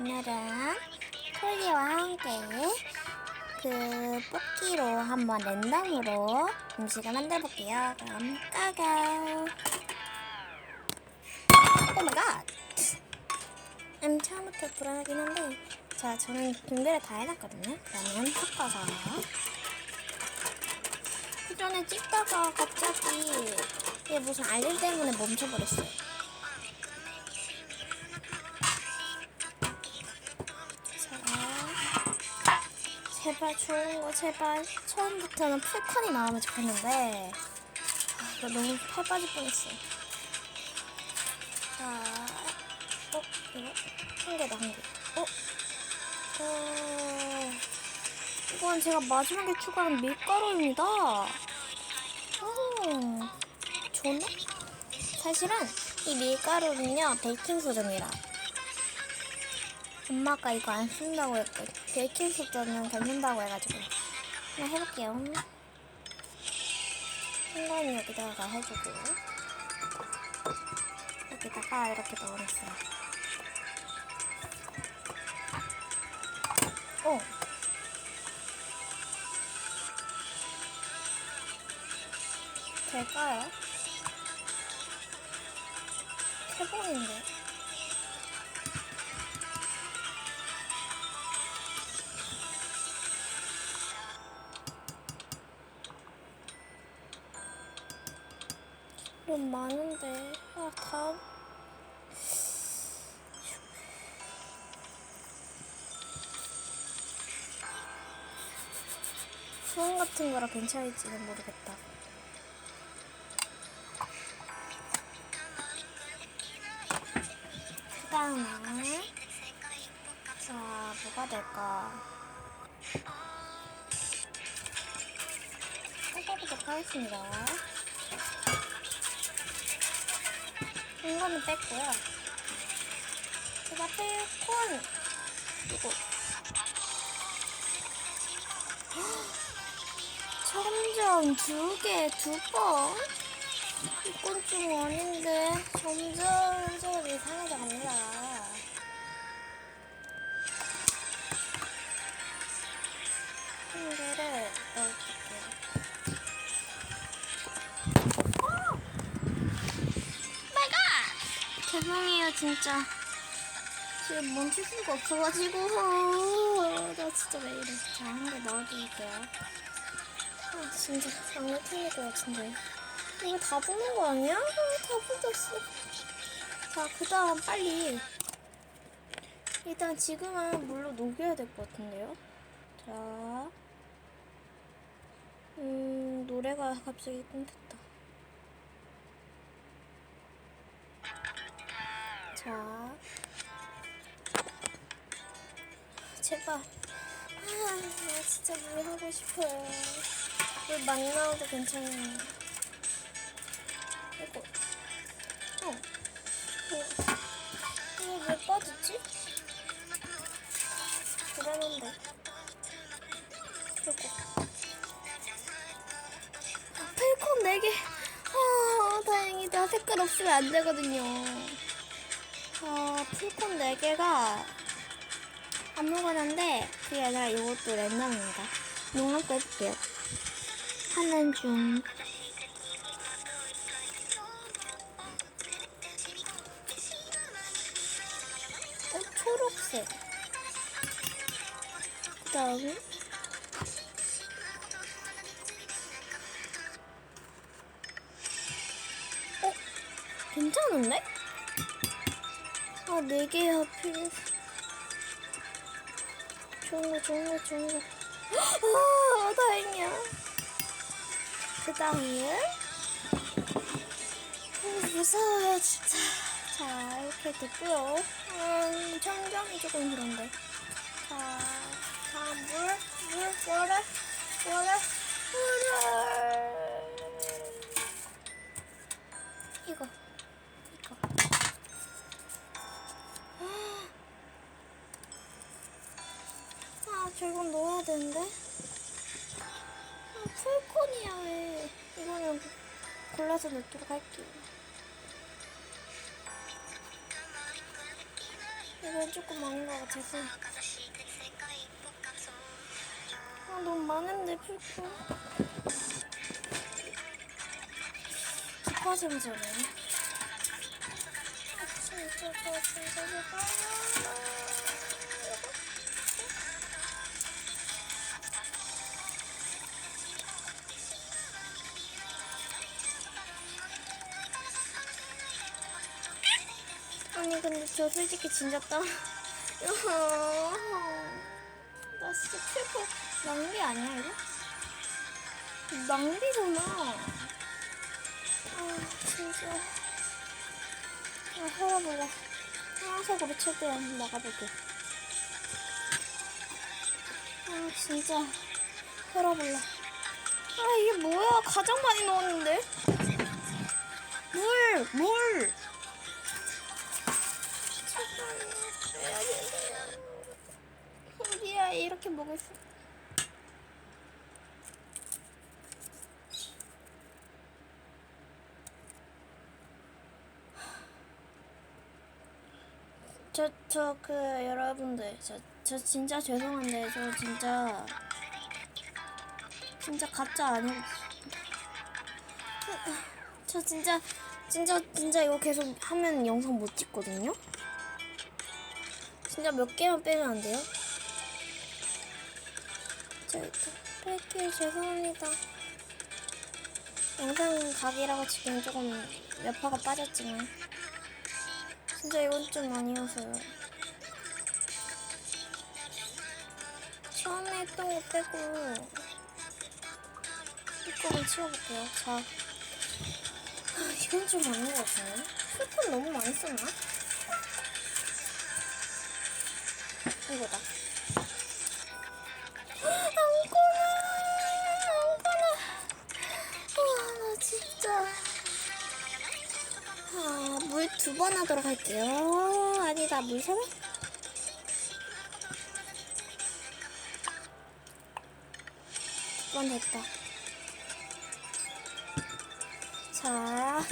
오늘은 콜리와 함께 그 뽑기로 한번 랜덤으로 음식을 만들어 볼게요. 그럼 까고. 오 마이 갓. 음, 처음부터 불안하긴 한데 자, 저는 준비를 다 해놨거든요. 그러면 섞어서 그 전에 찍다가 갑자기 이게 무슨 알림 때문에 멈춰버렸어요. 제발 좋은 거 제발 처음부터는 풀컨이 나오면 좋겠는데 아, 이거 너무 팔 빠질 뻔했어. 자, 어 이거 한 개다 한 개. 어, 어, 이건 제가 마지막에 추가한 밀가루입니다. 오, 좋네. 사실은 이 밀가루는요 베이킹 소다입니다. 엄마가 이거 안 쓴다고 했고 베이킹 소다는 괜찮다고 해가지고 한번 해볼게요. 순간이 여기다가 해주고 여기다가 이렇게 넣어놨어요. 오. 될까요? 세봉인데. 수원 같은 거라 괜찮을지는 모르겠다. 그 다음에 자 뭐가 될까? 해보도록 하겠습니다. 이거는 뺐고요. 제가 뺄콘! 이거 점점 두 개, 두 번? 이건 좀 아닌데 점점 좀 이상해져 갑니다. 한 개를 넣어줄게요. 마이갓! 죄송해요 진짜. 지금 멈출 수가 없어가지고 나 진짜 왜 이래. 자, 한 개 넣어줄게요. 아 진짜 장난 틀릴 것 같은데. 이거 다 붓는 거 아니야? 아, 다 붓었어. 자, 그 다음 빨리. 일단 지금은 물로 녹여야 될 것 같은데요. 자. 음, 노래가 갑자기 끊겼다. 자. 제발. 아, 나 진짜 물 하고 싶어요. 물 많이 나와도 괜찮아요. 이거. 어. 어. 이거 왜 빠졌지? 그러는데. 이거. 아, 펠콘 4개. 아, 다행이다. 색깔 없으면 안 되거든요. 아, 풀콘 4개가 아무거나인데, 그게 아니라 이것도 랜덤입니다. 농락 빼볼게요. 하는 중. 어, 초록색. 그 다음에 어? 괜찮은데? 아, 네 개야 필요. 좋은 거, 좋은 거, 좋은 거. 아, 다행이야. 그 다음에 음, 무서워요, 진짜. 자, 이렇게 됐고요. 음, 천장이 조금 그런데. 자, 다음 물, 물, 물을, 물을, 물을. 이거, 이거. 아, 결국 넣어야 되는데. 아, 풀콘이야, 왜. 이거는 골라서 넣도록 할게요. 이건 조금 많은 것 같아서. 아, 너무 많은데, 풀코. 기파좀 전에. 진짜, 저 진짜 제발. 아 근데 저 솔직히 진졌다. 나 진짜 풀코 낭비 아니야 이거? 낭비잖아. 아 진짜. 아 혈압올라. 하얀색으로 최대한 나가볼게. 아 진짜 혈압올라. 아 이게 뭐야? 가장 많이 넣었는데? 물! 물! 이렇게 먹을 수. 저, 저, 그, 여러분들, 저, 저 진짜 죄송한데, 저 진짜, 진짜 가짜 아니고, 저 진짜, 진짜, 진짜 이거 계속 하면 영상 못 찍거든요? 진짜 몇 개만 빼면 안 돼요? 저 일단 뺄게요. 죄송합니다. 영상 각이라고 지금 조금 몇 화가 빠졌지만 진짜 이건 좀 아니어서요. 처음에 했던 거 빼고 이거만 치워볼게요. 자, 아, 이건 좀 아닌 것 같은데? 풀폰 너무 많이 썼나? 이거다. 두 번 하도록 할게요. 아니다, 물 세 번? 두 번 됐다. 자,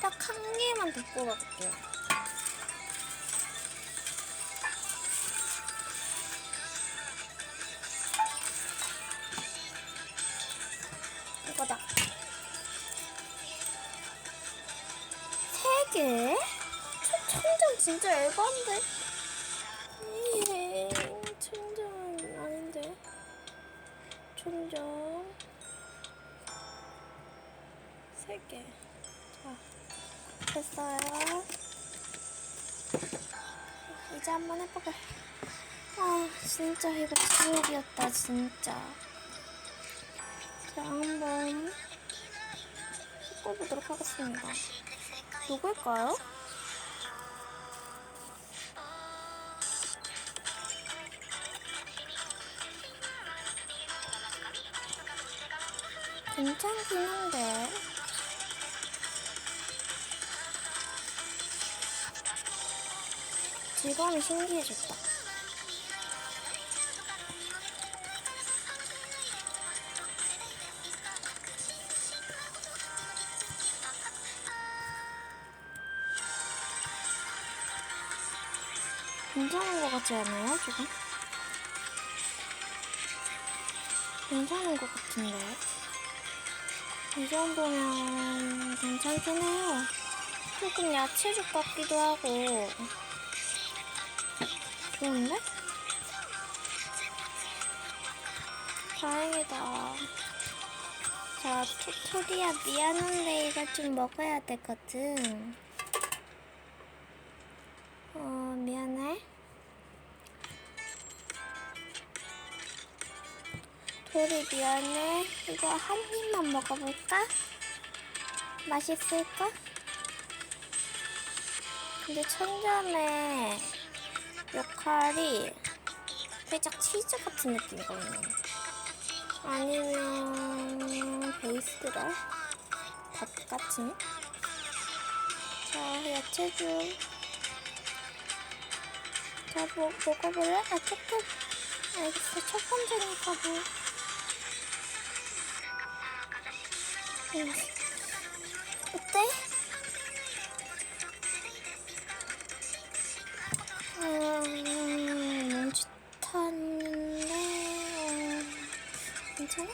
딱 한 개만 더 뽑아볼게요. 에반데? 에이, 천장 아닌데. 천장. 세 개. 자, 됐어요. 이제 한번 해보게. 아, 진짜 이거 지옥이었다, 진짜. 자, 한번 섞어보도록 하겠습니다. 누굴까요? 괜찮긴 한데. 질감이 신기해졌다. 괜찮은 것 같지 않아요, 지금? 괜찮은 것 같은데. 이 정도면 괜찮긴 해요. 조금 야채죽 같기도 하고. 좋은데? 다행이다. 자, 토토리야 미안한데 이거 좀 먹어야 되거든. 도리 미안해. 이거 한 입만 먹어볼까? 맛있을까? 근데 천점의 역할이 살짝 치즈 같은 느낌이거든요. 아니면 베이스가 밥 같은? 자, 야채죽. 자, 뭐, 먹어볼래? 아, 조금. 알겠어. 첫 번째니까 뭐. 어때? 음, 먼지 탔는데 괜찮아?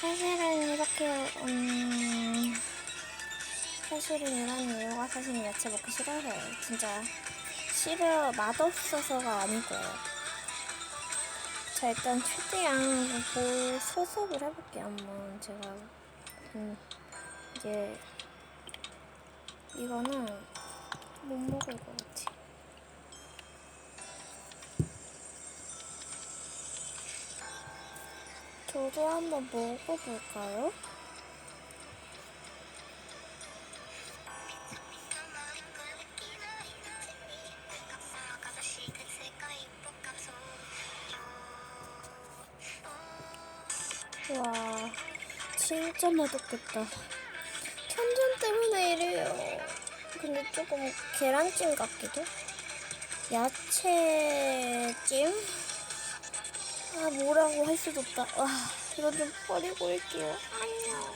사실은 아, 이렇게 음, 사실은 이런 이유가 사실 야채 먹기 싫어서요. 진짜 싫어 맛없어서가 아니고요. 자 일단 최대한 뭐 소속을 해볼게요. 한번 제가 음 이제 이거는 못 먹을 것 같아. 저도 한번 먹어볼까요? 와, 진짜 맛없겠다. 천전 때문에 이래요. 근데 조금 계란찜 같기도? 야채찜? 아, 뭐라고 할 수도 없다. 와, 이거 좀 버리고 올게요. 안녕.